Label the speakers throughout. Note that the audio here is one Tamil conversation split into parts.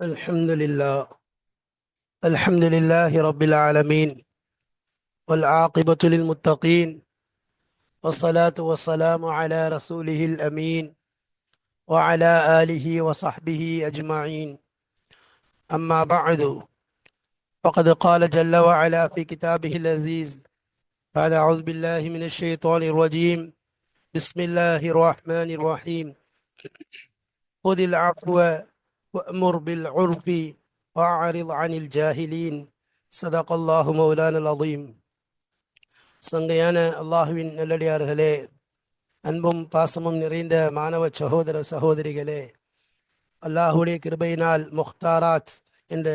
Speaker 1: الحمد لله الحمد لله رب العالمين والعاقبة للمتقين والصلاة والسلام على رسوله الأمين وعلى آله وصحبه أجمعين. أما بعد فقد قال جل وعلا في كتابه العزيز بعد أعوذ بالله من الشيطان الرجيم بسم الله الرحمن الرحيم. خذ العفو وأمر بالعرف وأعرض عن الجاهلين صدق الله مولانا العظيم சங்கையான அல்லாஹுவின் நல்லடியார்களே அன்பும் பாசமும் நிறைந்த மாணவ சகோதர சகோதரிகளே அல்லாஹுடைய கிருபையினால் முக்தாராத் என்ற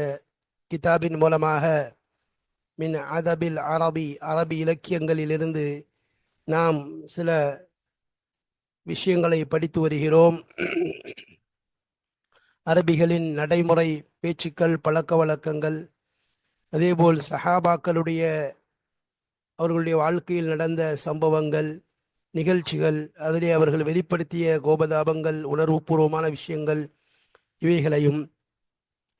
Speaker 1: கிதாபின் மூலமாக மின் அதபில் அரபி அரபி இலக்கியங்களிலிருந்து நாம் சில விஷயங்களை படித்து வருகிறோம் அரபிகளின் நடைமுறை பேச்சுக்கள் பழக்க வழக்கங்கள் அதேபோல் சஹாபாக்களுடைய அவர்களுடைய வாழ்க்கையில் நடந்த சம்பவங்கள் நிகழ்ச்சிகள் அதிலே அவர்கள் வெளிப்படுத்திய கோபதாபங்கள் உணர்வுபூர்வமான விஷயங்கள் இவைகளையும்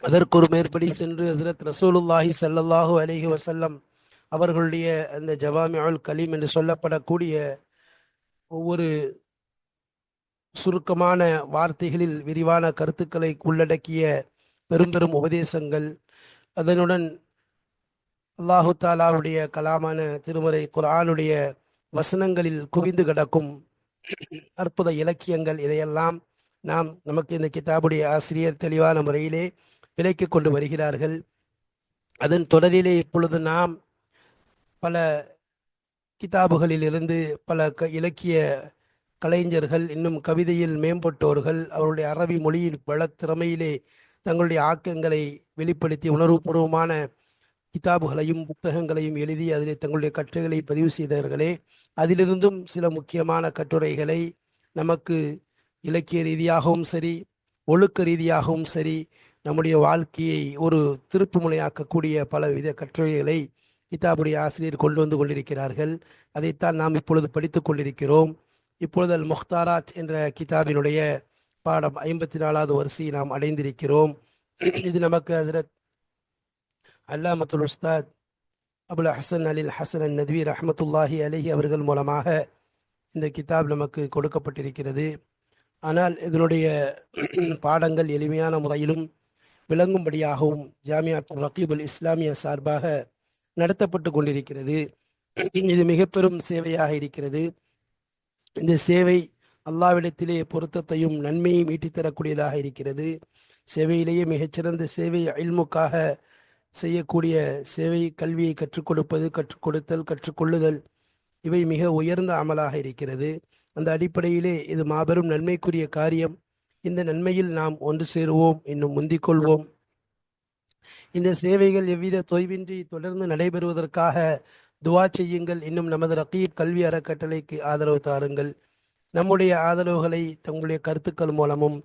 Speaker 1: அதற்கொரு மேற்படி சென்று ஹசரத் ரசூலுல்லாஹி சல்லல்லாஹு அலஹி வசல்லம் அவர்களுடைய அந்த ஜவாமி அல் கலீம் என்று சொல்லப்படக்கூடிய ஒவ்வொரு சுருக்கமான வார்த்தைகளில் விரிவான கருத்துக்களை உள்ளடக்கிய பெரும் பெரும் உபதேசங்கள். அதனுடன் அல்லாஹு தாலாவுடைய கலாமான திருமறை குரானுடைய வசனங்களில் குவிந்து கிடக்கும் அற்புத இலக்கியங்கள் இதையெல்லாம் நாம் நமக்கு இந்த கிதாபுடைய ஆசிரியர் தெளிவான முறையிலே விலைக்கு கொண்டு வருகிறார்கள். அதன் தொடரிலே இப்பொழுது நாம் பல கிதாபுகளில் இருந்து பல க இலக்கிய கலைஞர்கள் இன்னும் கவிதையில் மேம்பட்டோர்கள் அவருடைய அரபி மொழியின் பல திறமையிலே தங்களுடைய ஆக்கங்களை வெளிப்படுத்தி உணர்வுபூர்வமான கிதாபுகளையும் புத்தகங்களையும் எழுதி அதிலே தங்களுடைய கட்டுரைகளை பதிவு செய்தவர்களே அதிலிருந்தும் சில முக்கியமான கட்டுரைகளை நமக்கு இலக்கிய ரீதியாகவும் சரி ஒழுக்க ரீதியாகவும் சரி நம்முடைய வாழ்க்கையை ஒரு திருப்பு முனையாக்கக்கூடிய பல வித கட்டுரைகளை கிதாபுடைய ஆசிரியர் கொண்டு வந்து கொண்டிருக்கிறார்கள். அதைத்தான் நாம் இப்பொழுது படித்துக் கொண்டிருக்கிறோம். இப்பொழுது அல் முக்தாராத் என்ற கிதாபினுடைய பாடம் ஐம்பத்தி நாலாவது வரிசையை நாம் அடைந்திருக்கிறோம். இது நமக்கு ஹசரத் அல்லாமத்துல் உஸ்தாத் அபுல் ஹசன் அலில் ஹசன் அல் நத்வி ரஹமத்துல்லாஹி அலஹி அவர்கள் மூலமாக இந்த கிதாப் நமக்கு கொடுக்கப்பட்டிருக்கிறது. ஆனால் இதனுடைய பாடங்கள் எளிமையான முறையிலும் விளங்கும்படியாகவும் ஜாமியாத்துல் ரகீபுல் இஸ்லாமிய சார்பாக நடத்தப்பட்டு கொண்டிருக்கிறது. இது மிக பெரும் சேவையாக இருக்கிறது. இந்த சேவை அல்லாவிடத்திலே பொருத்தத்தையும் நன்மையும் ஈட்டித்தரக்கூடியதாக இருக்கிறது. சேவையிலேயே மிகச்சிறந்த சேவை அயல்முக்காக செய்யக்கூடிய சேவை கல்வியை கற்றுக் கொடுப்பது கற்றுக் கொடுத்தல் கற்றுக்கொள்ளுதல் இவை மிக உயர்ந்த அமலாக இருக்கிறது. அந்த அடிப்படையிலே இது மாபெரும் நன்மைக்குரிய காரியம். இந்த நன்மையில் நாம் ஒன்று சேருவோம் இன்னும் முந்திக் கொள்வோம். இந்த சேவைகள் எவ்வித தொய்வின்றி தொடர்ந்து நடைபெறுவதற்காக துவா செய்யுங்கள். இன்னும் நமது ரகீப் கல்வி அறக்கட்டளைக்கு ஆதரவு தாருங்கள். நம்முடைய ஆதரவுகளை தங்களுடைய கருத்துக்கள் மூலமும்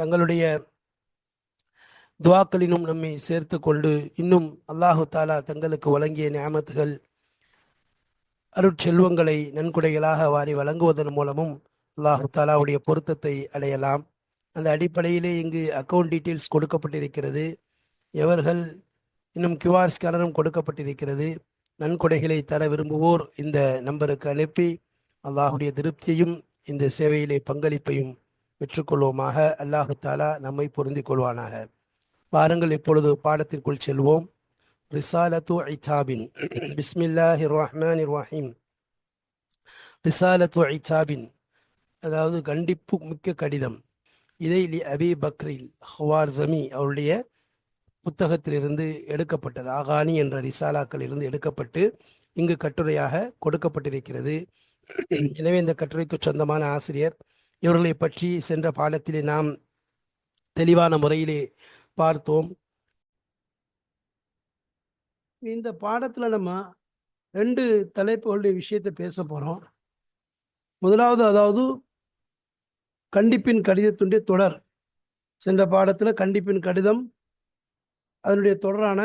Speaker 1: தங்களுடைய துவாக்களினும் நம்மை சேர்த்து கொண்டு இன்னும் அல்லாஹு தாலா தங்களுக்கு வழங்கிய நியமத்துகள் அருட்செல்வங்களை நன்கொடைகளாக வாரி வழங்குவதன் மூலமும் அல்லாஹு தாலாவுடைய பொருத்தத்தை அடையலாம். அந்த அடிப்படையிலே இங்கு அக்கௌண்ட் டீட்டெயில்ஸ் கொடுக்கப்பட்டிருக்கிறது. எவர்கள் இன்னும் கியூஆர் ஸ்கேனரும் கொடுக்கப்பட்டிருக்கிறது. நன்கொடைகளை தர விரும்புவோர் இந்த நம்பருக்கு அனுப்பி அல்லாஹுடைய திருப்தியையும் இந்த சேவையிலே பங்களிப்பையும் பெற்றுக்கொள்வோமாக. அல்லாஹு தாலா நம்மை பொருந்திக் கொள்வானாக. வாருங்கள் இப்பொழுது பாடத்திற்குள் செல்வோம். ரிசாலத்து ஐதாபின் பிஸ்மில்லாஹி ரஹ்மான் ரஹீம். ரிசாலத்து ஐதாபின் அதாவது கண்டிப்பு மிக்க கடிதம். இதை லி அபி பக்ரில் ஹவார் ஜமி அவருடைய புத்தகத்திலிருந்து எடுக்கப்பட்டது. ஆகானி என்ற ரிசாலாக்களிலிருந்து எடுக்கப்பட்டு இங்கு கட்டுரையாக கொடுக்கப்பட்டிருக்கிறது. எனவே இந்த கட்டுரைக்கு சொந்தமான ஆசிரியர். இவர்களை பற்றி சென்ற பாடத்திலே நாம் தெளிவான முறையிலே பார்த்தோம். இந்த பாடத்தில் நம்ம ரெண்டு தலைப்புகளுடைய விஷயத்தை பேச போகிறோம் முதலாவது அதாவது கண்டிப்பின் கடிதத்துடைய தொடர். சென்ற பாடத்தில் கண்டிப்பின் கடிதம் அதனுடைய தொடரான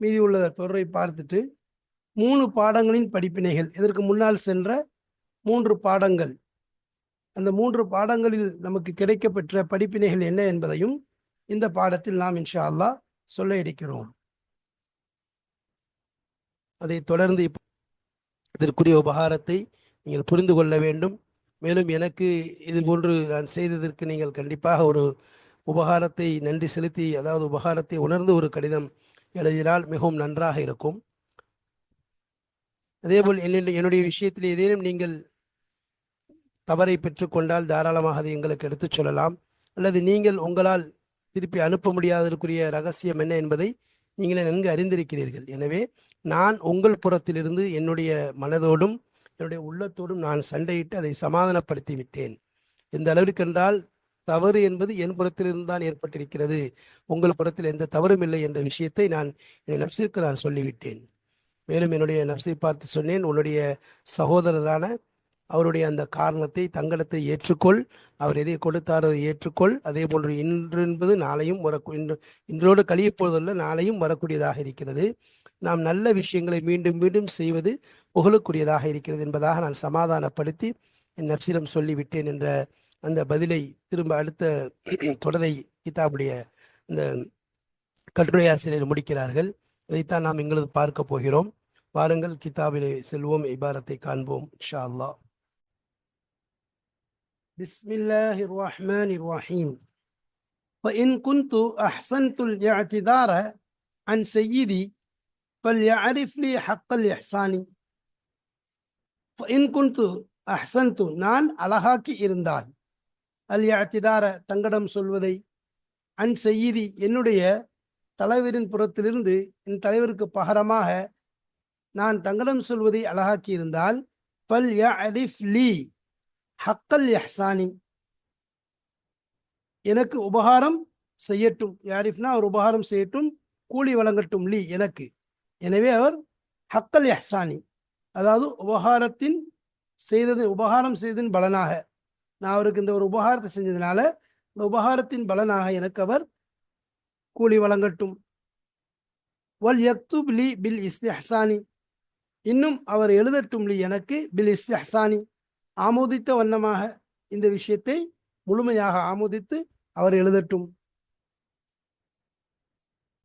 Speaker 1: மீதி உள்ள தொடரை பார்த்துட்டு மூணு பாடங்களின் படிப்பினைகள். இதற்கு முன்னால் சென்ற மூன்று பாடங்கள். அந்த மூன்று பாடங்களில் நமக்கு கிடைக்கப்பெற்ற படிப்பினைகள் என்ன என்பதையும் இந்த பாடத்தில் நாம் இன்ஷா அல்லாஹ் சொல்ல இருக்கிறோம். அதை தொடர்ந்து இதற்குரிய உபகாரத்தை நீங்கள் புரிந்து கொள்ள வேண்டும். மேலும் எனக்கு இது போன்று நான் செய்ததற்கு நீங்கள் கண்டிப்பாக ஒரு உபகாரத்தை நன்றி செலுத்தி அதாவது உபகாரத்தை உணர்ந்து ஒரு கடிதம் எழுதினால் மிகவும் நன்றாக இருக்கும். அதேபோல் என்னுடைய என்னுடைய விஷயத்தில் ஏதேனும் நீங்கள் தவறை பெற்றுக்கொண்டால் தாராளமாக அதை எங்களுக்கு எடுத்துச் சொல்லலாம். அல்லது நீங்கள் உங்களால் திருப்பி அனுப்ப முடியாததற்குரிய ரகசியம் என்ன என்பதை நீங்களே நன்கு அறிந்திருக்கிறீர்கள். எனவே நான் உங்கள் புறத்திலிருந்து என்னுடைய மனதோடும் என்னுடைய உள்ளத்தோடும் நான் சண்டையிட்டு அதை சமாதானப்படுத்தி விட்டேன் இந்த அளவிற்கு என்றால் தவறு என்பது என் புறத்திலிருந்து தான் ஏற்பட்டிருக்கிறது. உங்கள் புறத்தில் எந்த தவறும் இல்லை என்ற விஷயத்தை நான் என் நப்சிற்கு நான் சொல்லிவிட்டேன். மேலும் என்னுடைய நப்சை பார்த்து சொன்னேன். உன்னுடைய சகோதரரான அவருடைய அந்த காரணத்தை தங்களத்தை ஏற்றுக்கொள். அவர் எதை கொடுத்தார் அதை ஏற்றுக்கொள். அதே போன்று இன்று என்பது நாளையும் வர இன்று இன்றோடு கழிய போவதல்ல நாளையும் வரக்கூடியதாக இருக்கிறது. நாம் நல்ல விஷயங்களை மீண்டும் மீண்டும் செய்வது புகழுக்குரியதாக இருக்கிறது என்பதாக நான் சமாதானப்படுத்தி என் நப்சிடம் சொல்லிவிட்டேன் என்ற அந்த பதிலை திரும்ப அடுத்த தொடரை கிதாபுடைய இந்த கட்டுரை ஆசிரியர் முடிக்கிறார்கள் இதைத்தான் நாம் எங்களது பார்க்க போகிறோம் வாருங்கள் கிதாபிலே செல்வோம் இபாரத்தை காண்போம் இன்ஷா அல்லாஹ் بسم الله الرحمن الرحيم فإن كنت أحسنت الاعتذار عن سيدي فليعرف لي حق الإحسان فإن كنت أحسنت நான் அழகாக்கி இருந்தால் அல் யாத்திதார தங்கடம் சொல்வதை. அன் செய்தி என்னுடைய தலைவரின் புறத்திலிருந்து என் தலைவருக்கு பகரமாக நான் தங்கடம் சொல்வதை அழகாக்கி இருந்தால் பல் அரிஃப் லீ ஹக்கல் யஹ்சானி. எனக்கு உபகாரம் செய்யட்டும். யாரிஃப்னா அவர் உபகாரம் செய்யட்டும் கூலி வழங்கட்டும் லீ எனக்கு. எனவே அவர் ஹக்கல் யஹ்சானி. அதாவது உபகாரத்தின் செய்தது உபகாரம் செய்ததின் பலனாக. நான் அவருக்கு இந்த ஒரு உபகாரத்தை செஞ்சதுனால இந்த உபகாரத்தின் பலனாக எனக்கு அவர் கூலி வழங்கட்டும். வல் யக்துப் லி பில் இஸ்திஹ்சானி. இன்னும் அவர் எழுதட்டும் லி எனக்கு பில் இஸ்திஹ்சானி. ஆமோதித்த வண்ணமாக இந்த விஷயத்தை முழுமையாக ஆமோதித்து அவர் எழுதட்டும்.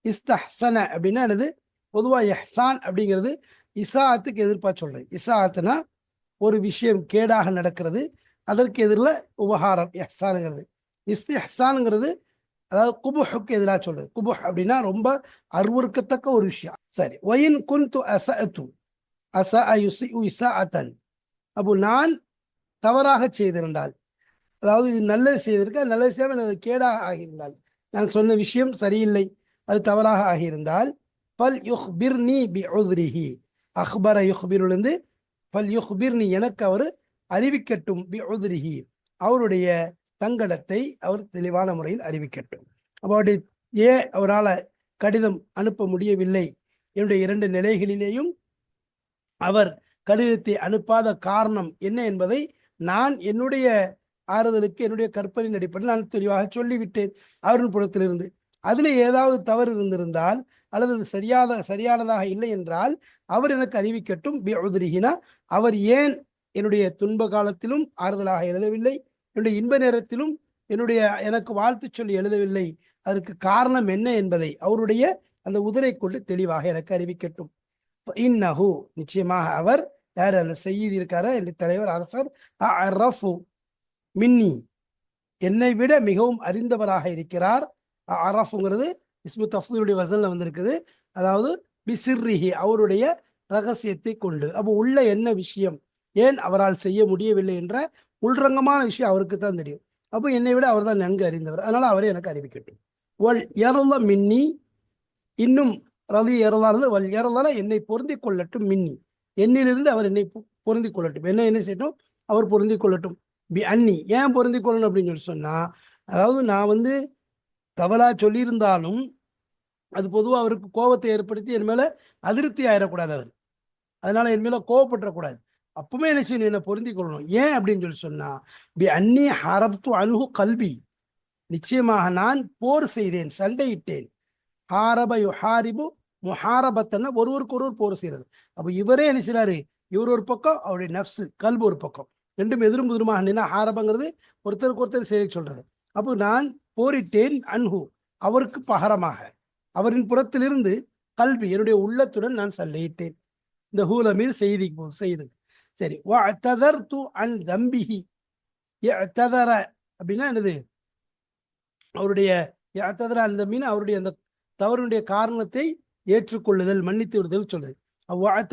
Speaker 1: இஸ்தஹ்சன அப்படின்னா என்னது? பொதுவாக எஹ்சான் அப்படிங்கிறது இசாத்துக்கு எதிர்ப்பாக சொல்றேன். இசாத்துனா ஒரு விஷயம் கேடாக நடக்கிறது. அதற்கு எதிரில் உபகாரம் எஹ்சானுங்கிறது இஸ்திஹ்சானுங்கிறது அதாவது குபுஹுக்கு எதிராக சொல்றது. குபுஹ் அப்படின்னா ரொம்ப அருவறுக்கத்தக்க ஒரு விஷயம். சரி. ஒயின் குந்து அசஅத்து அச அயுசி இசா அத்தன் அப்போ நான் தவறாக செய்திருந்தால் அதாவது இது நல்லது செய்திருக்க நல்லது செய்யாமல் அது கேடாக ஆகியிருந்தால் நான் சொன்ன விஷயம் சரியில்லை அது தவறாக ஆகியிருந்தால் பல் யுஹ்பிர்னி பி உதிரிஹி அக்பர யுஹ்பிரிலிருந்து பல் யுஹ்பிர்னி எனக்கு அவர் அறிவிக்கட்டும் பி உத்ரிஹி. அவருடைய தங்கடத்தை அவர் தெளிவான முறையில் அறிவிக்கட்டும். அப்போ அவருடைய ஏன் அவரால் கடிதம் அனுப்ப முடியவில்லை. என்னுடைய இரண்டு நிலைகளிலேயும் அவர் கடிதத்தை அனுப்பாத காரணம் என்ன என்பதை நான் என்னுடைய ஆறுதலுக்கு என்னுடைய கற்பனையின் அடிப்படையில் நான் தெளிவாக சொல்லிவிட்டேன். அவரின் புறத்திலிருந்து. அதில் ஏதாவது தவறு இருந்திருந்தால் அல்லது அது சரியாத சரியானதாக இல்லை என்றால் அவர் எனக்கு அறிவிக்கட்டும் பி உதிரிகினா அவர் ஏன் என்னுடைய துன்ப காலத்திலும் ஆறுதலாக எழுதவில்லை. என்னுடைய இன்ப நேரத்திலும் என்னுடைய எனக்கு வாழ்த்து சொல்லி எழுதவில்லை. அதற்கு காரணம் என்ன என்பதை அவருடைய அந்த உதிரை கொண்டு தெளிவாக எனக்கு அறிவிக்கட்டும். இன்னஹு நிச்சயமாக அவர் யார் அந்த செய்தி இருக்கார? என் தலைவர் அரசர் அரஃபு மின்னி. என்னை விட மிகவும் அறிந்தவராக இருக்கிறார். அரஃபுங்கிறது இஸ்மு தஃசூருடைய வசனில் வந்திருக்குது. அதாவது பிசிர்ரிஹி அவருடைய ரகசியத்தை கொண்டு. அப்போ உள்ள என்ன விஷயம்? ஏன் அவரால் செய்ய முடியவில்லை என்ற உள்ரங்கமான விஷயம் அவருக்கு தான் தெரியும். அப்போ என்னை விட அவர் தான் நன்கு அறிந்தவர். அதனால அவரே எனக்கு அறிவிக்கட்டும். வல் எறல மின்னி இன்னும் ரதி எரலானது வல் எரலான என்னை பொருந்தி கொள்ளட்டும் மின்னி என்னிலிருந்து அவர் என்னை பொருந்தி கொள்ளட்டும். என்ன என்ன செய்யட்டும்? அவர் பொருந்தி கொள்ளட்டும். பி அன்னி ஏன் பொருந்தி கொள்ளணும் அப்படின்னு சொல்லி சொன்னா அதாவது நான் வந்து தவறா சொல்லியிருந்தாலும் அது பொதுவாக அவருக்கு கோபத்தை ஏற்படுத்தி என் மேல அதிருப்தி ஆயிடக்கூடாது அவர். அதனால என் மேல கோவப்பட்டுறக்கூடாது. அப்பவுமே என்ன செய்யணும்? என்ன பொருந்தி கொள்ளணும். ஏன் அப்படின்னு சொல்லி சொன்னா பி அன்னி ஹரப்து அனுகு கல்வி நிச்சயமாக நான் போர் செய்தேன் சண்டையிட்டேன். ஹாரப யுஹாரிபு முஹாரபத்தன்னா ஒருவருக்கு ஒருவர் போர் செய்யறது. அப்போ இவரே என்ன செய்யறாரு இவர் ஒரு பக்கம் அவருடைய நஃப்ஸு கல்பு ஒரு பக்கம். ரெண்டும் எதிரும் எதிருமாக நின்னா ஹாரபங்கிறது ஒருத்தருக்கு ஒருத்தர் செய்ய சொல்றது. அப்போ நான் போரிட்டேன் அன்ஹு. அவருக்கு பகரமாக. அவரின் புறத்திலிருந்து கல்வி என்னுடைய உள்ளத்துடன் நான் சண்டையிட்டேன். இந்த ஹூலமீர் செய்தி செய்து. சரி. து அன் தம்பிஹி. ததர அப்படின்னா என்னது? அவருடைய ததர அன் தம்பின்னு அவருடைய அந்த தவறுடைய காரணத்தை ஏற்றுக்கொள்ளுதல் மன்னித்து விடுதல் சொல்லுது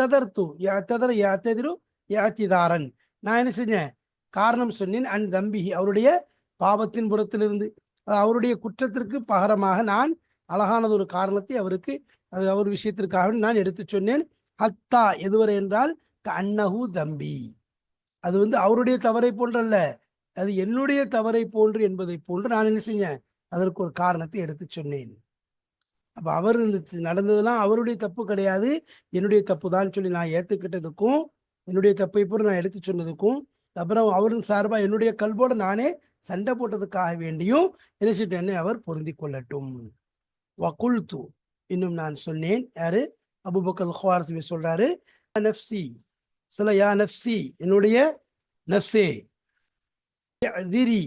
Speaker 1: ததர்த்து ததர யாத்ததிரு யாத்திதாரன் நான் என்ன செஞ்சேன்? காரணம் சொன்னேன். அன் தம்பிஹி. அவருடைய பாவத்தின் புறத்திலிருந்து. அவருடைய குற்றத்திற்கு பகரமாக நான் அழகானது ஒரு காரணத்தை அவருக்கு அது அவர் விஷயத்திற்காக நான் எடுத்து சொன்னேன். ஹத்தா எதுவரை என்றால் கண்ணகு தம்பி. அது வந்து அவருடைய தவறை போன்றல்ல. அது என்னுடைய தவறை போன்று என்பதை போன்று நான் என்ன செஞ்சேன்? அதற்கு ஒரு காரணத்தை எடுத்து சொன்னேன். அப்ப அவர் நடந்ததெல்லாம் அவருடைய தப்பு கிடையாது. என்னுடைய தப்பு தான் சொல்லி நான் ஏத்துக்கிட்டதுக்கும் என்னுடைய தப்பை போன்று நான் எடுத்து சொன்னதுக்கும் அப்புறம் அவரின் சார்பாக என்னுடைய கல்வோட நானே சண்டை போட்டதுக்காக வேண்டியும் என்ன என்னை அவர் பொருந்தி கொள்ளட்டும். வகுல்து. இன்னும் நான் சொன்னேன். யாரு? அபுபக்கல் ஹுவார்சிபி சொல்றாரு நப்சி சில யா நப்சி என்னுடைய நப்சே அதிரி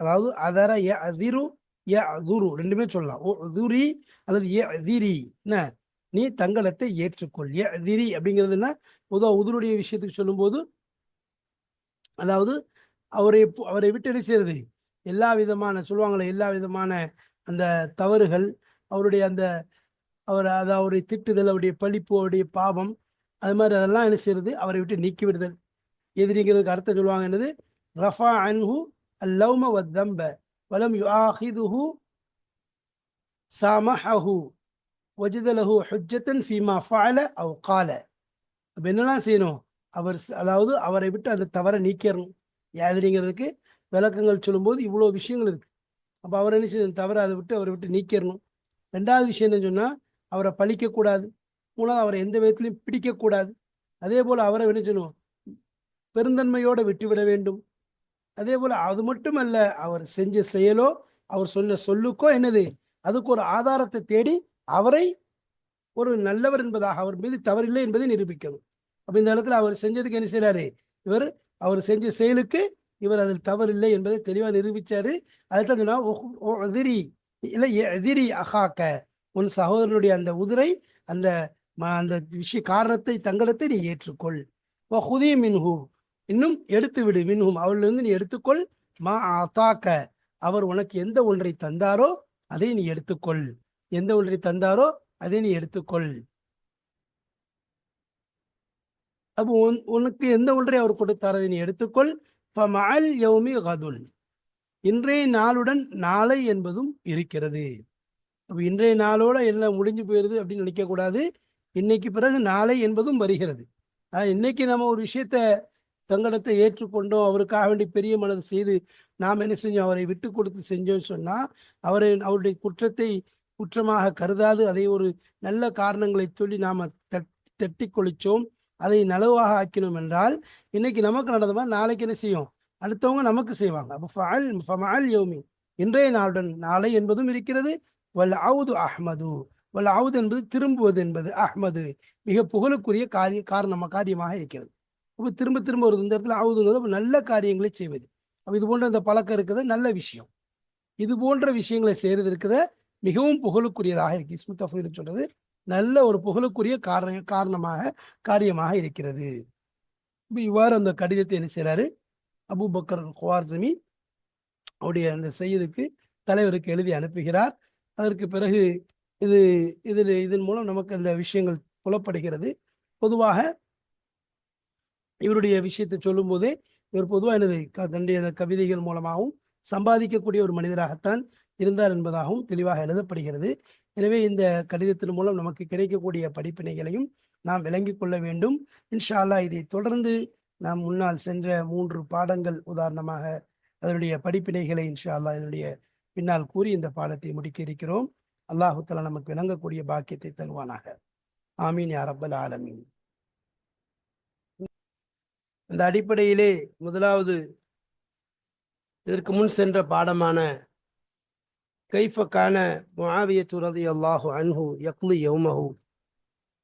Speaker 1: அதாவது அதர எ அதிரு எ அதுரு ரெண்டுமே சொல்லலாம். ஓ அதுரி அல்லது ஏ அதிரி என்ன? நீ தங்களத்தை ஏற்றுக்கொள். எ அதிரி அப்படிங்கிறது என்ன? பொதுவாக உதருடைய விஷயத்துக்கு சொல்லும்போது அதாவது அவரை அவரை விட்டு என்ன செய்யறது? எல்லா விதமான சொல்லுவாங்களே எல்லா விதமான அந்த தவறுகள் அவருடைய அந்த அவர் அதை அவருடைய திட்டுதல் அவருடைய பழிப்பு அவருடைய பாவம் அது மாதிரி அதெல்லாம் என்ன செய்யறது அவரை விட்டு நீக்கி விடுதல் எதிரிங்கிறதுக்கு அர்த்தம் சொல்லுவாங்க என்னது? ரஃபா அன்ஹு அல்லௌம வத்தம்ப வலம் யுஆஹிதுஹு சாமஹஹு வஜதலஹு ஹுஜ்ஜத்தன் ஃபீமா ஃபால அவ் கால. அப்போ என்னெல்லாம் செய்யணும்? அவர் அதாவது அவரை விட்டு அந்த தவறை நீக்கிறணும் எதிரிங்கிறதுக்கு விளக்கங்கள் சொல்லும்போது இவ்வளோ விஷயங்கள் இருக்கு. அப்போ அவர் என்ன செய்யணும்? தவறை அதை விட்டு அவரை விட்டு நீக்கிறணும் ரெண்டாவது விஷயம் என்ன சொன்னால் அவரை பழிக்கக்கூடாது. மூலம் அவரை எந்த விதத்திலையும் பிடிக்கக்கூடாது. அதே போல் அவரை என்ன செய்யணும்? பெருந்தன்மையோடு விட்டுவிட வேண்டும். அதே போல் அது மட்டும் அல்ல அவர் செஞ்ச செயலோ அவர் சொன்ன சொல்லுக்கோ என்னது? அதுக்கு ஒரு ஆதாரத்தை தேடி அவரை ஒரு நல்லவர் என்பதாக அவர் மீது தவறில்லை என்பதை நிரூபிக்கணும். அப்போ இந்த இடத்துல அவர் செஞ்சதுக்கு என்ன செய்யறாரு இவர் அவர் செஞ்ச செயலுக்கு இவர் அதில் தவறில்லை என்பதை தெளிவாக நிரூபிச்சாரு. அதுதான் சொன்னா எதிரி இல்லை எதிரி அகாக்க உன் சகோதரனுடைய அந்த உதிரை அந்த அந்த விஷய காரணத்தை தங்கலத்தை நீ ஏற்றுக்கொள். ஹுதி மின்ஹூ. இன்னும் எடுத்து விடு மின்ஹும் அவளிலிருந்து நீ எடுத்துக்கொள். மா அத்தாக்க அவர் உனக்கு எந்த ஒன்றை தந்தாரோ அதை நீ எடுத்துக்கொள். எந்த ஒன்றை தந்தாரோ அதை நீ எடுத்துக்கொள். அப்போ உன் உனக்கு எந்த ஒன்றை அவர் கொடுத்தார் அதை நீ எடுத்துக்கொள். மால் யௌமி கதுன். இன்றைய நாளுடன் நாளை என்பதும் இருக்கிறது. அப்போ இன்றைய நாளோட எல்லாம் முடிஞ்சு போயிருது அப்படின்னு நினைக்கக்கூடாது. இன்னைக்கு பிறகு நாளை என்பதும் வருகிறது. இன்னைக்கு நம்ம ஒரு விஷயத்த தங்கடத்தை ஏற்றுக்கொண்டோம் அவருக்காக வேண்டி பெரிய மனது செய்து நாம் என்ன செஞ்சோம்? அவரை விட்டு கொடுத்து செஞ்சோம்னு சொன்னால் அவரை அவருடைய குற்றத்தை குற்றமாக கருதாது. அதை ஒரு நல்ல காரணங்களை சொல்லி நாம் தட்டி கொளிச்சோம். அதை நலவாக ஆக்கினோம் என்றால் இன்னைக்கு நமக்கு நடந்த மாதிரி நாளைக்கு என்ன செய்யும்? அடுத்தவங்க நமக்கு செய்வாங்க. அப்போ யோமி. இன்றைய நாளுடன் நாளை என்பதும் இருக்கிறது. வல் அவுது அஹ்மது. வல்ல அவுது என்பது திரும்புவது என்பது அஹ்மது. மிக புகழுக்குரிய காரிய காரணமாக காரியமாக இருக்கிறது. அப்போ திரும்ப திரும்ப ஒரு இந்த இடத்துல அவுதுங்கிறது நல்ல காரியங்களை செய்வது. அப்போ இது போன்ற இந்த பழக்கம் இருக்கிறது நல்ல விஷயம். இது போன்ற விஷயங்களை செய்கிறது இருக்கிறத மிகவும் புகழுக்குரியதாக இருக்கு. இஸ்முத் அஃபீர் சொல்றது நல்ல ஒரு புகழுக்குரிய காரண காரணமாக காரியமாக இருக்கிறது. இவ்வாறு அந்த கடிதத்தை என்ன செய்கிறாரு அபு பக்கர் குவார்சமி அவருடைய அந்த செய்யதுக்கு தலைவருக்கு எழுதி அனுப்புகிறார். அதற்கு பிறகு இது இதில் இதன் மூலம் நமக்கு அந்த விஷயங்கள் புலப்படுகிறது. பொதுவாக இவருடைய விஷயத்தை சொல்லும்போதே இவர் பொதுவாக எனது தன்னுடைய கவிதைகள் மூலமாகவும் சம்பாதிக்கக்கூடிய ஒரு மனிதராகத்தான் இருந்தார் என்பதாகவும் தெளிவாக எழுதப்படுகிறது. எனவே இந்த கடிதத்தின் மூலம் நமக்கு கிடைக்கக்கூடிய படிப்பினைகளையும் நாம் விளங்கி கொள்ள வேண்டும். இன்ஷால்லா இதை தொடர்ந்து நாம் முன்னால் சென்ற மூன்று பாடங்கள் உதாரணமாக அதனுடைய படிப்பினைகளை இன்ஷால்லா இதனுடைய பின்னால் கூறி இந்த பாடத்தை முடிக்க இருக்கிறோம். அல்லாஹுத்தலா நமக்கு விளங்கக்கூடிய பாக்கியத்தை தருவானாக. ஆமீன் அரபல் ஆலமீன். இந்த அடிப்படையிலே முதலாவது இதற்கு முன் சென்ற பாடமான கைஃபக்கான மாவிய முஆவியத்து ரதி அல்லாஹு அன்ஹு யக்லு யௌமஹு.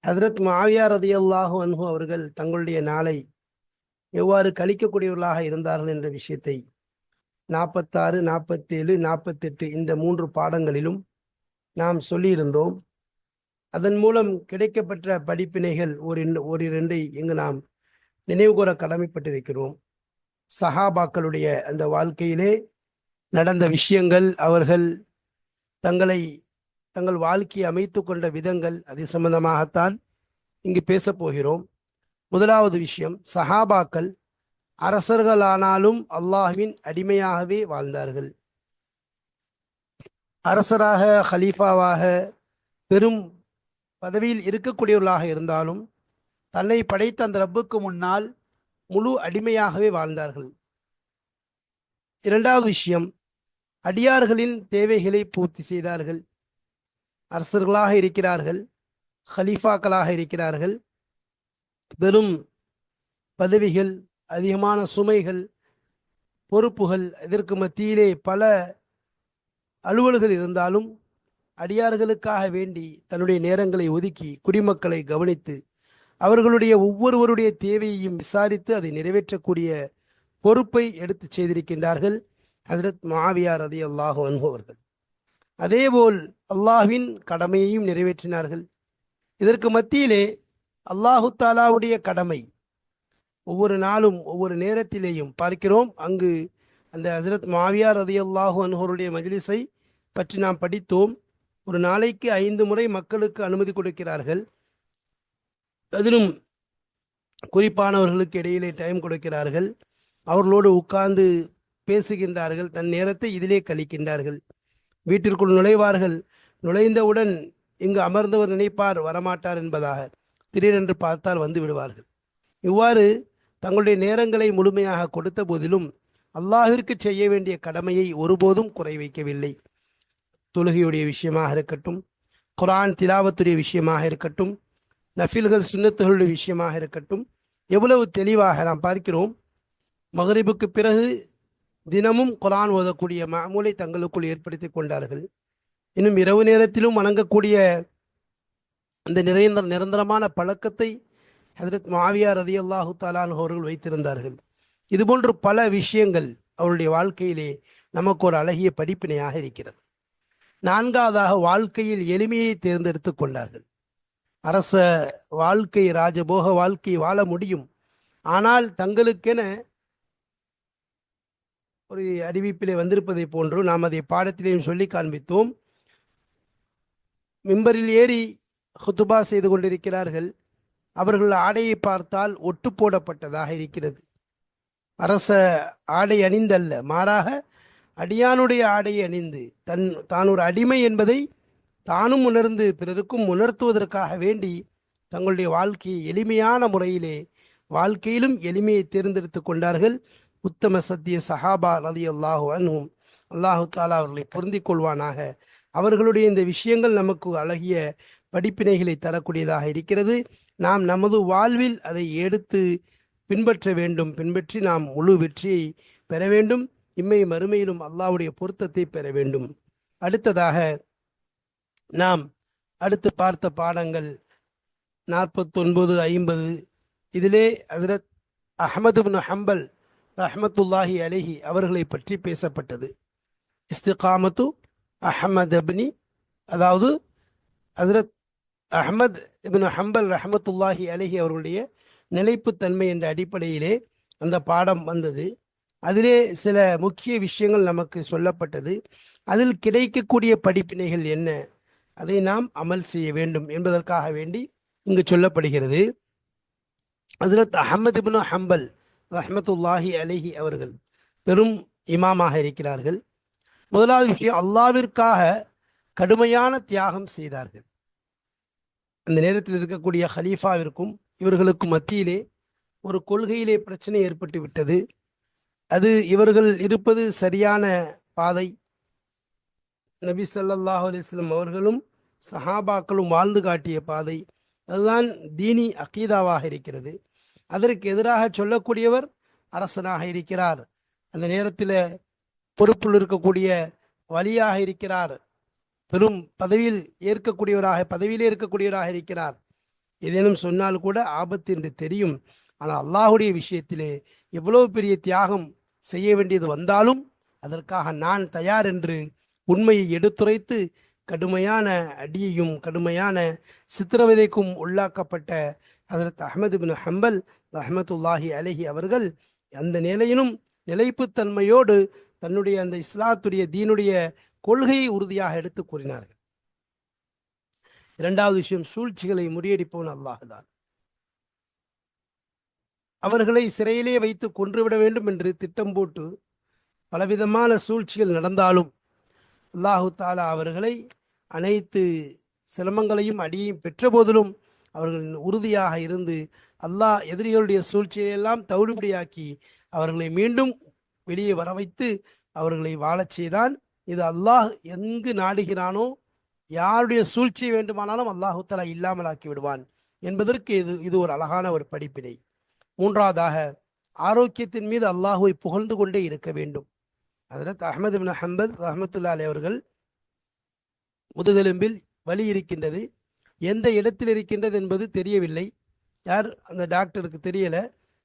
Speaker 1: ஹசரத் மாவியா ரதி அல்லாஹு அன்ஹு அவர்கள் தங்களுடைய நாளை எவ்வாறு கழிக்கக்கூடியவர்களாக இருந்தார்கள் என்ற விஷயத்தை நாற்பத்தாறு நாற்பத்தேழு நாற்பத்தெட்டு இந்த மூன்று பாடங்களிலும் நாம் சொல்லியிருந்தோம். அதன் மூலம் கிடைக்கப்பெற்ற படிப்பினைகள் ஒரு ஒரு இரண்டை இங்கு நாம் நினைவுகூர கடமைப்பட்டிருக்கிறோம். சஹாபாக்களுடைய அந்த வாழ்க்கையிலே நடந்த விஷயங்கள் அவர்கள் தங்களை தங்கள் வாழ்க்கையை அமைத்து கொண்ட விதங்கள் அது சம்பந்தமாகத்தான் இங்கு பேசப்போகிறோம் முதலாவது விஷயம் சஹாபாக்கள் அரசர்களானாலும் அல்லாஹ்வின் அடிமையாகவே வாழ்ந்தார்கள். அரசராக ஹலீஃபாவாக பெரும் பதவியில் இருக்கக்கூடியவர்களாக இருந்தாலும் தன்னை படைத்த அந்த ரப்புக்கு முன்னால் முழு அடிமையாகவே வாழ்ந்தார்கள். இரண்டாவது விஷயம் அடியார்களின் தேவைகளை பூர்த்தி செய்தார்கள். அரசர்களாக இருக்கிறார்கள் ஹலீஃபாக்களாக இருக்கிறார்கள். வெறும் பதவிகள் அதிகமான சுமைகள் பொறுப்புகள் இதற்கு மத்தியிலே பல அலுவல்கள் இருந்தாலும் அடியார்களுக்காக வேண்டி தன்னுடைய நேரங்களை ஒதுக்கி குடிமக்களை கவனித்து அவர்களுடைய ஒவ்வொருவருடைய தேவையையும் விசாரித்து அதை நிறைவேற்றக்கூடிய பொறுப்பை எடுத்து செய்திருக்கின்றார்கள் ஹசரத் மாவியார் ரதி அல்லாஹு அனுபவர்கள் அதேபோல் அல்லாஹ்வின் கடமையையும் நிறைவேற்றினார்கள். இதற்கு மத்தியிலே அல்லாஹு தாலாவுடைய கடமை. ஒவ்வொரு நாளும் ஒவ்வொரு நேரத்திலேயும் பார்க்கிறோம். அங்கு அந்த ஹசரத் மாவியார் ரதி அல்லாஹு அனுகருடைய மஜ்லிஸை பற்றி நாம் படித்தோம். ஒரு நாளைக்கு ஐந்து முறை மக்களுக்கு அனுமதி கொடுக்கிறார்கள். அதிலும் குறிப்பானவர்களுக்கு இடையிலே டைம் கொடுக்கிறார்கள். அவர்களோடு உட்கார்ந்து பேசுகின்றார்கள். தன் நேரத்தை இதிலே கழிக்கின்றார்கள். வீட்டிற்குள் நுழைவார்கள். நுழைந்தவுடன் இங்கு அமர்ந்தவர் நினைப்பார் வரமாட்டார் என்பதாக. திடீரென்று பார்த்தால் வந்து விடுவார்கள். இவ்வாறு தங்களுடைய நேரங்களை முழுமையாக கொடுத்த போதிலும் அல்லாஹிற்கு செய்ய வேண்டிய கடமையை ஒருபோதும் குறை வைக்கவில்லை. தொழுகையுடைய விஷயமாக இருக்கட்டும் குரான் திலாவத்துடைய விஷயமாக இருக்கட்டும் நஃபில்கள் சுண்ணத்துகளுடைய விஷயமாக இருக்கட்டும் எவ்வளவு தெளிவாக நாம் பார்க்கிறோம் மகரிபுக்கு பிறகு தினமும் குரான் ஓதக்கூடிய மாமூலை தங்களுக்குள் ஏற்படுத்தி கொண்டார்கள். இன்னும் இரவு நேரத்திலும் வணங்கக்கூடிய அந்த நிரந்தர நிரந்தரமான பழக்கத்தை ஹதரத் மாவியார் ரதி அல்லாஹு தாலான் அவர்கள் வைத்திருந்தார்கள். இதுபோன்று பல விஷயங்கள் அவருடைய வாழ்க்கையிலே நமக்கு ஒரு அழகிய படிப்பினையாக இருக்கிறது. நான்காவதாக வாழ்க்கையில் எளிமையை தேர்ந்தெடுத்து கொண்டார்கள். அரச வாழ்க்கை ராஜபோக வாழ்க்கை வாழ முடியும். ஆனால் தங்களுக்கென ஒரு அறிவிப்பிலே வந்திருப்பதை போன்று நாம் அதை பாடத்திலேயும் சொல்லி காண்பித்தோம். மிம்பரில் ஏறி ஹுத்துபா செய்து கொண்டிருக்கிறார்கள். அவர்கள் ஆடையை பார்த்தால் ஒட்டு போடப்பட்டதாக இருக்கிறது. அரச ஆடை அணிந்தல்ல. மாறாக அடியானுடைய ஆடையை அணிந்து தன் தான் ஒரு அடிமை என்பதை தானும் உணர்ந்து பிறருக்கும் உணர்த்துவதற்காக வேண்டி தங்களுடைய வாழ்க்கையை எளிமையான முறையிலே வாழ்க்கையிலும் எளிமையை தேர்ந்தெடுத்து கொண்டார்கள் உத்தம சத்திய சஹாபா ரதி அல்லாஹு அனும் அல்லாஹு தாலா அவர்களை பொருந்திக் கொள்வானாக. அவர்களுடைய இந்த விஷயங்கள் நமக்கு அழகிய படிப்பினைகளை தரக்கூடியதாக இருக்கிறது. நாம் நமது வாழ்வில் அதை எடுத்து பின்பற்ற வேண்டும் பின்பற்றி நாம் முழு வெற்றியை பெற வேண்டும். இம்மை மறுமையிலும் அல்லாவுடைய பொருத்தத்தை பெற வேண்டும். அடுத்ததாக நாம் அடுத்து பார்த்த பாடங்கள் நாற்பத்தொன்பது ஐம்பது. இதிலே ஹசரத் அஹமது பின் ஹம்பல் ரஹமத்துல்லாஹி அலிஹி அவர்களை பற்றி பேசப்பட்டது. இஸ்திகாமத்து அஹமத் அப்னி அதாவது ஹசரத் அஹமத் இபின் ஹம்பல் ரஹமத்துல்லாஹி அலிஹி அவர்களுடைய நிலைப்புத்தன்மை என்ற அடிப்படையிலே அந்த பாடம் வந்தது. அதிலே சில முக்கிய விஷயங்கள் நமக்கு சொல்லப்பட்டது. அதில் கிடைக்கக்கூடிய படிப்பினைகள் என்ன? அதை நாம் அமல் செய்ய வேண்டும் என்பதற்காக வேண்டி இங்கு சொல்லப்படுகிறது. ஹசரத் அஹமது பின் ஹம்பல் ரஹமத்துல்லாஹி அலிஹி அவர்கள் பெரும் இமாமாக இருக்கிறார்கள். முதலாவது விஷயம் அல்லாவிற்காக கடுமையான தியாகம் செய்தார்கள். அந்த நேரத்தில் இருக்கக்கூடிய ஹலீஃபாவிற்கும் இவர்களுக்கு மத்தியிலே ஒரு கொள்கையிலே பிரச்சனை ஏற்பட்டு விட்டது. அது இவர்கள் இருப்பது சரியான பாதை. நபி சல்லாஹ் அலிஸ்லம் அவர்களும் சஹாபாக்களும் வாழ்ந்து காட்டிய பாதை. அதுதான் தீனி அகீதாவாக இருக்கிறது. அதற்கு எதிராக சொல்லக்கூடியவர் அரசனாக இருக்கிறார். அந்த நேரத்தில் பொறுப்பில் இருக்கக்கூடிய வழியாக இருக்கிறார். பெரும் பதவியில் ஏற்கக்கூடியவராக பதவியிலே இருக்கக்கூடியவராக இருக்கிறார். ஏதேனும் சொன்னால் கூட ஆபத்து என்று தெரியும். ஆனால் அல்லாஹுடைய விஷயத்திலே எவ்வளவு பெரிய தியாகம் செய்ய வேண்டியது வந்தாலும் அதற்காக நான் தயார் என்று உண்மையை எடுத்துரைத்து கடுமையான அடியையும் கடுமையான சித்திரவதைக்கும் உள்ளாக்கப்பட்ட அதற்கு அஹமது பின் ஹம்பல் ரஹமத்துல்லாஹி அலஹி அவர்கள் அந்த நிலையிலும் நிலைப்புத்தன்மையோடு தன்னுடைய அந்த இஸ்லாத்துடைய தீனுடைய கொள்கையை உறுதியாக எடுத்து கூறினார்கள். இரண்டாவது விஷயம் சூழ்ச்சிகளை முறியடிப்பவன் அல்லாஹுதான் அவர்களை சிறையிலே வைத்து கொன்றுவிட வேண்டும் என்று திட்டம் போட்டு பலவிதமான சூழ்ச்சிகள் நடந்தாலும் அல்லாஹு தாலா அவர்களை அனைத்து சிரமங்களையும் அடியையும் பெற்ற போதிலும் அவர்கள் உறுதியாக இருந்து அல்லாஹ் எதிரிகளுடைய சூழ்ச்சியெல்லாம் தவிடுபடியாக்கி அவர்களை மீண்டும் வெளியே வர வைத்து அவர்களை வாழச் செய்தான். இது அல்லாஹ் எங்கு நாடுகிறானோ யாருடைய சூழ்ச்சி வேண்டுமானாலும் அல்லாஹு தலா இல்லாமலாக்கி விடுவான் என்பதற்கு இது இது ஒரு அழகான ஒரு படிப்பினை. மூன்றாவதாக ஆரோக்கியத்தின் மீது அல்லாஹுவை புகழ்ந்து கொண்டே இருக்க வேண்டும். அதில் அஹமது பின் ஹம்பத் ரஹமத்துல்லா அலி அவர்கள் முதுகெலும்பில் வலி இருக்கின்றது. எந்த இடத்தில் இருக்கின்றது என்பது தெரியவில்லை. யார்? அந்த டாக்டருக்கு தெரியலை.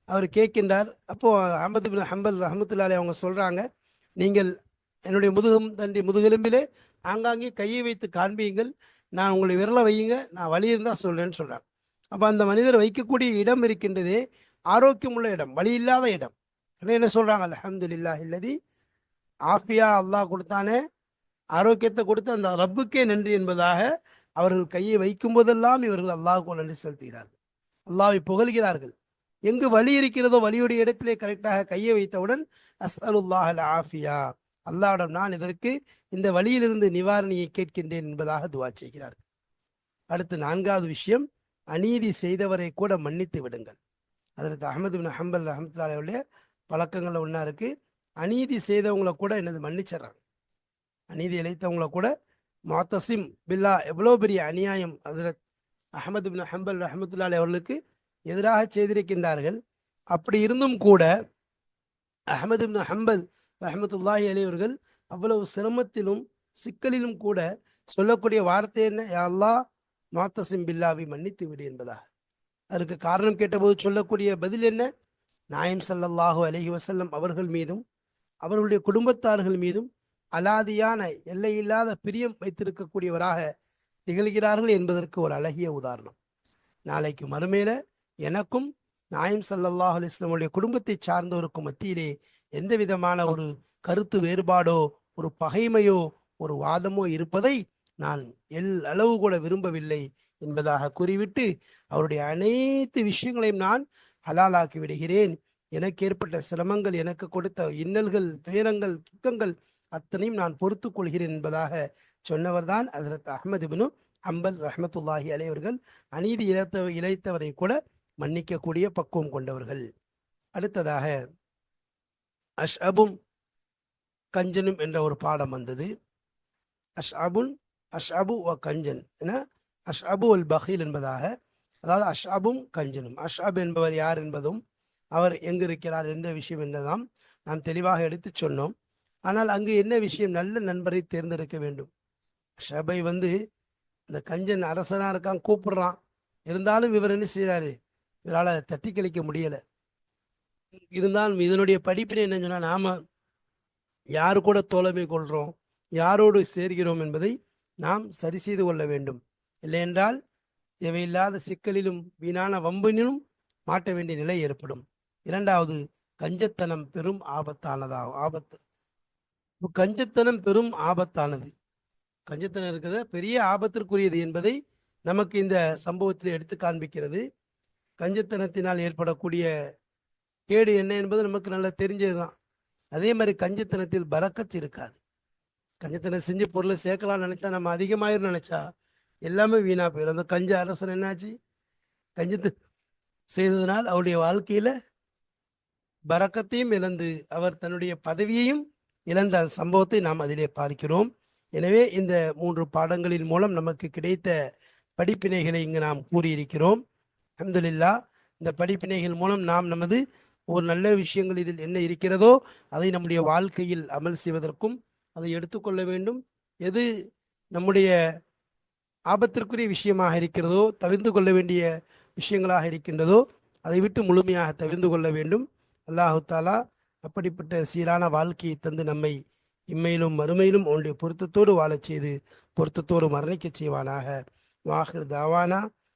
Speaker 1: அவர் கேட்கின்றார். அப்போது அஹமது பின் ஹம்பல் ரஹமத்துல்லாலே அவங்க சொல்கிறாங்க நீங்கள் என்னுடைய முதுகும் தண்டி முதுகெலும்பிலே ஆங்காங்கே கையை வைத்து காண்பியுங்கள் நான் உங்களை விரலை வையுங்க நான் வழி இருந்தால் சொல்கிறேன்னு சொல்கிறாங்க அப்போ அந்த மனிதர் வைக்கக்கூடிய இடம் இருக்கின்றதே ஆரோக்கியமுள்ள இடம் வழி இல்லாத இடம். என்ன சொல்கிறாங்க அலமதுல்லா இல்லதி ஆஃபியா அல்லாஹ் கொடுத்தானே ஆரோக்கியத்தை கொடுத்து அந்த ரப்புக்கே நன்றி என்பதாக அவர்கள் கையை வைக்கும் போதெல்லாம் இவர்கள் அல்லாஹுக்கு நன்றி செலுத்துகிறார்கள். அல்லாவை புகழ்கிறார்கள். எங்கு வழி இருக்கிறதோ வழியுடைய இடத்திலே கரெக்டாக கையை வைத்தவுடன் அஸ்அலுல்லாஹ் அல் ஆஃபியா அல்லாவிடம் நான் இதற்கு இந்த வழியிலிருந்து நிவாரணியை கேட்கின்றேன் என்பதாக துவா செய்கிறார். அடுத்து நான்காவது விஷயம் அநீதி செய்தவரை கூட மன்னித்து விடுங்கள். அதற்கு அகமது பின் ஹம்பல் ரஹமத்துல்லாவுடைய பழக்கங்களில் ஒன்றா இருக்குது அநீதி செய்தவங்கள கூட என்னது மன்னிச்சிட்றாங்க. அநீதி இழைத்தவங்கள கூட மாத்தசிம் பில்லா எவ்வளோ பெரிய அநியாயம் ஹசரத் அஹமது பின் ஹம்பல் ரஹமத்துல்லாலே அவர்களுக்கு எதிராக செய்திருக்கின்றார்கள். அப்படி இருந்தும் கூட அஹமது பின் ஹம்பல் ரஹமத்துல்லாஹி அலைவர்கள் அவ்வளவு சிரமத்திலும் சிக்கலிலும் கூட சொல்லக்கூடிய வார்த்தை என்ன? அல்லா மாத்தசிம் பில்லாவை மன்னித்து விடு என்பதாக. அதற்கு காரணம் கேட்டபோது சொல்லக்கூடிய பதில் என்ன? நாயம் சல்லல்லாஹு அலஹி வசல்லம் அவர்கள் மீதும் அவர்களுடைய குடும்பத்தார்கள் மீதும் அலாதியான எல்லையில்லாத பிரியம் வைத்திருக்கக்கூடியவராக திகழ்கிறார்கள் என்பதற்கு ஒரு அழகிய உதாரணம். நாளைக்கு மறுமையில எனக்கும் நாயம் சல்லாஹ் அலிஸ்லமுடைய குடும்பத்தை சார்ந்தவருக்கும் மத்தியிலே எந்த விதமான ஒரு கருத்து வேறுபாடோ ஒரு பகைமையோ ஒரு வாதமோ இருப்பதை நான் எல் அளவு கூட விரும்பவில்லை என்பதாக கூறிவிட்டு அவருடைய அனைத்து விஷயங்களையும் நான் ஹலாலாக்கி விடுகிறேன். எனக்கு ஏற்பட்ட சிரமங்கள் எனக்கு கொடுத்த இன்னல்கள் துயரங்கள் துக்கங்கள் அத்தனையும் நான் பொறுத்து கொள்கிறேன் என்பதாக சொன்னவர்தான் ஹசரத் அஹமது பினு அம்பல் ரஹமத்துல்லாஹி அலைவர்கள் அநீதி இழைத்த இழைத்தவரை கூட மன்னிக்கக்கூடிய பக்குவம் கொண்டவர்கள். அடுத்ததாக அஷ் அபும் கஞ்சனும் என்ற ஒரு பாடம் வந்தது. அஷ் அபுன் அஷ் அபு ஒ கஞ்சன் என அஷ் அபு அல் பஹீல் என்பதாக அதாவது அஷ் அபும் கஞ்சனும். அஷ் அப் என்பவர் யார் என்பதும் அவர் எங்கு இருக்கிறார் எந்த விஷயம் என்றதாம் நாம் தெளிவாக எடுத்து சொன்னோம். ஆனால் அங்கு என்ன விஷயம் நல்ல நண்பரை தேர்ந்தெடுக்க வேண்டும்? ஷபை வந்து இந்த கஞ்சன் அரசனாக இருக்கான் கூப்பிடுறான். இருந்தாலும் இவர் என்ன செய்கிறாரு இவரால் தட்டி கழிக்க முடியலை. இருந்தாலும் இதனுடைய படிப்பினை என்ன சொன்னால் நாம் யாரு கூட தோழமை கொள்கிறோம் யாரோடு சேர்கிறோம் என்பதை நாம் சரி செய்து கொள்ள வேண்டும். இல்லையென்றால் தேவையில்லாத சிக்கலிலும் வீணான வம்பினிலும் மாட்ட வேண்டிய நிலை ஏற்படும். இரண்டாவது கஞ்சத்தனம் பெரும் ஆபத்தானதாகும் ஆபத்து. கஞ்சத்தனம் பெரும் ஆபத்தானது. கஞ்சத்தனம் இருக்கிறத பெரிய ஆபத்திற்குரியது என்பதை நமக்கு இந்த சம்பவத்தில் எடுத்து காண்பிக்கிறது. கஞ்சத்தனத்தினால் ஏற்படக்கூடிய கேடு என்ன என்பது நமக்கு நல்லா தெரிஞ்சது தான் அதே மாதிரி கஞ்சத்தனத்தில் பறக்கத்து இருக்காது கஞ்சத்தனம் செஞ்சு பொருளை சேர்க்கலாம்னு நினச்சா நம்ம அதிகமாயிரும் நினச்சா எல்லாமே வீணாக போயிடும். அந்த கஞ்ச அரசன் என்னாச்சு? கஞ்சத்து செய்ததனால் அவருடைய வாழ்க்கையில் பறக்கத்தையும் இழந்து அவர் தன்னுடைய பதவியையும் இழந்த சம்பவத்தை நாம் அதிலே பார்க்கிறோம். எனவே இந்த மூன்று பாடங்களின் மூலம் நமக்கு கிடைத்த படிப்பினைகளை இங்கு நாம் கூறியிருக்கிறோம். அஹமதுல்லா இந்த படிப்பினைகள் மூலம் நாம் நமது ஒரு நல்ல விஷயங்கள் இதில் என்ன இருக்கிறதோ அதை நம்முடைய வாழ்க்கையில் அமல் செய்வதற்கும் அதை எடுத்துக்கொள்ள வேண்டும். எது நம்முடைய ஆபத்திற்குரிய விஷயமாக இருக்கிறதோ தவிர்த்து கொள்ள வேண்டிய விஷயங்களாக இருக்கின்றதோ அதை விட்டு முழுமையாக தவிர்த்து கொள்ள வேண்டும். அல்லாஹு தாலா அப்படிப்பட்ட சீரான வாழ்க்கையை தந்து நம்மை இம்மையிலும் மறுமையிலும் அவனுடைய பொருத்தத்தோடு வாழச் செய்து பொருத்தத்தோடு மரணிக்கச் செய்வானாக. வாஹிர் தாவானா.